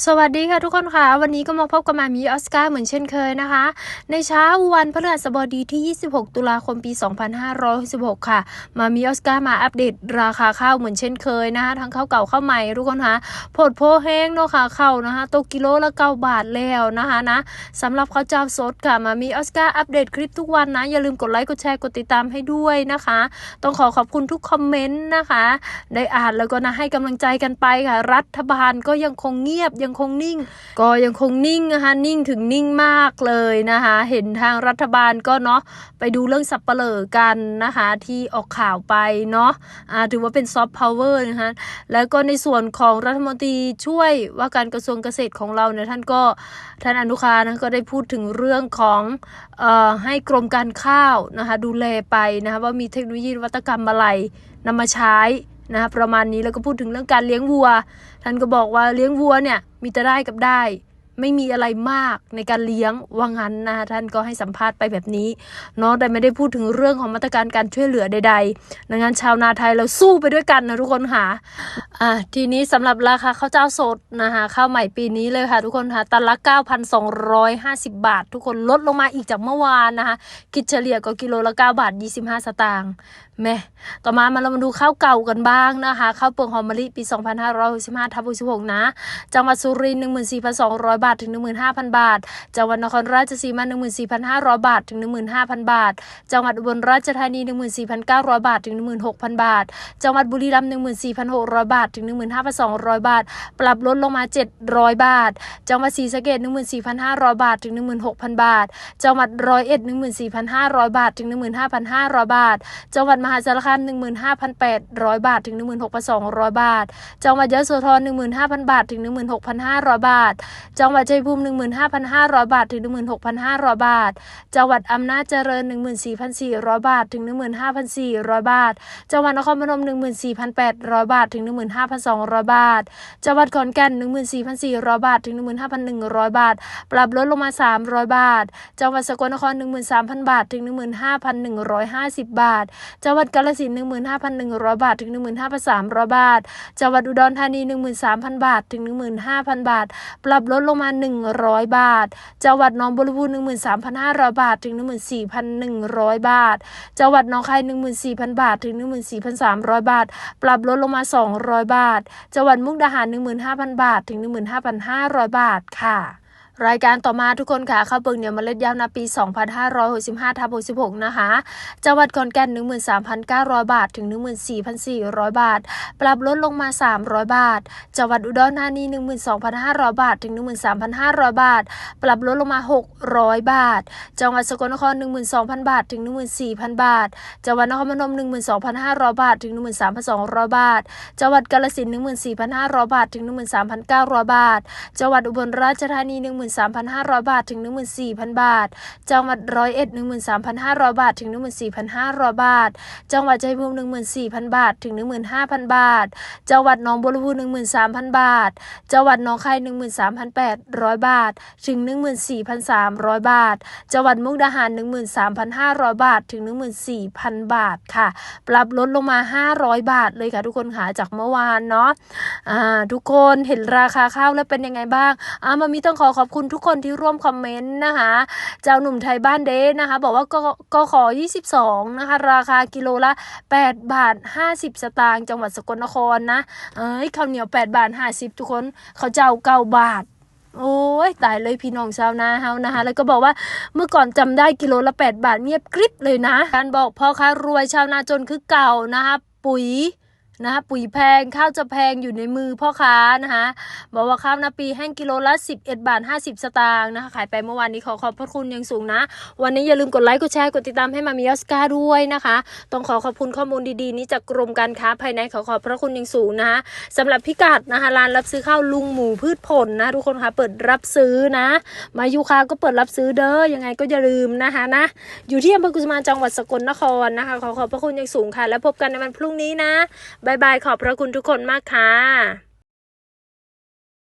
สวัสดีค่ะทุกคนค่ะ วันนี้ก็มาพบกับมามีออสการ์เหมือนเช่นเคยนะคะ ในเช้าวันพฤหัสบดีที่ 26 ตุลาคมปี 2566 ค่ะ มามีออสการ์มาอัปเดตราคาข้าวเหมือนเช่นเคยนะคะทั้งข้าวเก่าข้าวใหม่ทุกคนค่ะผดโพแห้งเนาะค่ะข้าวนะคะตกกิโลละ9บาทแล้วนะคะนะสำหรับข้าวเจ้าสดค่ะมามีออสการ์อัปเดตคลิปทุกวันนะอย่าลืมกดไลค์กดแชร์กดติดตามให้ด้วยนะคะ ต้องขอขอบคุณทุกคอมเมนต์นะคะ ได้อ่านแล้วก็นะให้กำลังใจกันไปค่ะ รัฐบาลก็ยังคงเงียบยังคงนิ่ง ก็ยังคงนิ่งนะคะนิ่งถึงนิ่งมากเลยนะคะ เห็นทางรัฐบาลก็เนาะไปดูเรื่องสับเปลอกันนะคะที่ออกข่าวไปเนาะอ่าถือว่าเป็นซอฟต์พาวเวอร์นะคะแล้วก็ในส่วนของรัฐมนตรีช่วยว่าการกระทรวงเกษตรของเราเนี่ยท่านก็ท่านอนุคานะก็ได้พูดถึงเรื่องของออให้กรมการข้าวนะคะดูแลไปนะคะว่ามีเทคโนโลยีวัตกรรมอะไรนำมาใช้ นะคะประมาณนี้แล้วก็พูดถึงเรื่องการเลี้ยงวัว ท่านก็บอกว่าเลี้ยงวัวเนี่ยมีแต่ได้กับได้ไม่มีอะไรมากในการเลี้ยงว่างั้นนะคะท่านก็ให้สัมภาษณ์ไปแบบนี้เนาะแต่ไม่ได้พูดถึงเรื่องของมาตรการการช่วยเหลือใดๆดังนั้นชาวนาไทยเราสู้ไปด้วยกันนะทุกคนค่ะ อ่าทีนี้สำหรับราคาข้าวเจ้าสดนะคะข้าวใหม่ปีนี้เลยค่ะทุกคนค่ะตันละ 9,250 บาท ทุกคนลดลงมาอีกจากเมื่อวานนะคะคิดเฉลี่ยก็กิโลละ 9 บาท 25 สตางค์แม่ต่อมามาเรามาดูข้าวเก่ากันบ้างนะคะข้าวเปลือกหอมมะลิปี 2565ทับ16นะ จังหวัดสุรินทร์14,200 บาทถึง 15,000 บาท จังหวัดนครราชสีมา14,500 บาทถึง 15,000 บาท จังหวัดอุบลราชธานี 14,900 บาทถึง 16,000 บาท จังหวัดบุรีรัมย์14,600 บาทถึง 15,200 บาท ปรับลดลงมา 700 บาท จังหวัดศรีสะเกษ14,500 บาท ถึง 16,000 บาท จังหวัดร้อยเอ็ด14,500 บาท ถึง 15,500 บาท จังหวัดมหาสารคาม15,800 บาท ถึง 16,200 บาท จังหวัดยะโสธร15,000 บาท ถึง 16,500 บาท จังหวัดชัยภูมิ15,500 บาท ถึง 16,500 บาท จังหวัดอำนาจเจริญ 14,400 บาท ถึง 15,400 บาท จังหวัดนครพนม14,800 บาท ถึง 15,000 15,200 บาท จังหวัดขอนแก่น 14,400 บาท ถึง 15,100 บาท ปรับลดลงมา 300 บาท จังหวัดสกลนคร 13,000 บาท ถึง 15,150 บาท จังหวัดกาฬสินธุ์15,100 บาท ถึง 15,300 บาท จังหวัดอุดรธานี 13,000 บาท ถึง 15,000 บาท ปรับลดลงมา 100 บาท จังหวัดหนองบัวลำพู13,500 บาท ถึง 14,100 บาท จังหวัดหนองคาย 14,000 บาท ถึง 14,300 บาท ปรับลดลงมา 200บาท จังหวัดมุกดาหาร 15,000 บาท ถึง 15,500 บาทค่ะ รายการต่อมาทุกคนค่ะข้าวเปลือกเหนียวเมล็ดยาวนาปี 2565ทับ66 นะคะ จังหวัดขอนแก่น 13,900 บาท ถึง 14,400 บาท ปรับลดลงมา 300 บาท จังหวัดอุดรธานี 12,500 บาท ถึง 13,500 บาท ปรับลดลงมา 600 บาท จังหวัดสกลนคร 12,000 บาท ถึง 14,000 บาท จังหวัดนครพนม 12,500 บาท ถึง 13,200 บาท จังหวัดกาฬสินธุ์14,500 บาท ถึง 13,900 บาท จังหวัดอุบลราชธานี13,500 บาท ถึง 14,000 บาท จังหวัดร้อยเอ็ด13,500 บาท ถึง 14,500 บาท จังหวัดชัยภูมิ14,000 บาท ถึง 15,000 บาท จังหวัดหนองบัวลำพู13,000 บาท จังหวัดหนองคาย13,800 บาท ถึง 14,300 บาท จังหวัดมุกดาหาร 13,500 บาท ถึง 14,000 บาทค่ะ ปรับลดลงมา 500 บาทเลยค่ะทุกคนค่ะจากเมื่อวานเนาะอ่าทุกคนเห็นราคาข้าวแล้วเป็นยังไงบ้างอ่ามามีต้องขอขอบคุณทุกคนที่ร่วมคอมเมนต์นะคะ เจ้าหนุ่มไทยบ้านเดนะคะ บอกว่าก็ก็ขอ 22 นะคะ ราคากิโลละ 8 บาท 50 สตางค์จังหวัดสกลนครนะ เอ้ยข้าวเหนียว 8 บาท 50 ทุกคนเขาเจ้า9บาทโอ้ยตายเลยพี่น้องชาวนาเฮานะคะ แล้วก็บอกว่าเมื่อก่อนจำได้กิโลละ 8 บาทเงียบกริบเลยนะ การบอกพ่อค้ารวยชาวนาจนคือเก่านะคะปุ๋ย นะคะปุ๋ยแพงข้าวจะแพงอยู่ในมือพ่อค้านะคะบอกว่าข้าวนาปีแห้งกิโลละ 11 บาท 50 สตางค์นะคะขายไปเมื่อวานนี้ขอขอบพระคุณอย่างสูงนะ วันนี้อย่าลืมกดไลค์กดแชร์กดติดตามให้มามีออสการ์ด้วยนะคะ ต้องขอขอบคุณข้อมูลดีๆ นี้จากกรมการค้าภายในขอขอบพระคุณอย่างสูงนะคะสำหรับพิกัดนะคะร้านรับซื้อข้าวลุงหมูพืชผลนะทุกคนคะเปิดรับซื้อนะ มายูคาก็เปิดรับซื้อเด้อยังไงก็อย่าลืมนะคะนะอยู่ที่อำเภอกุสมานจังหวัดสกลนครนะคะขอขอบพระคุณอย่างสูงค่ะ แล้วพบกันในวันพรุ่งนี้นะบายบายขอบพระคุณทุกคนมากค่ะ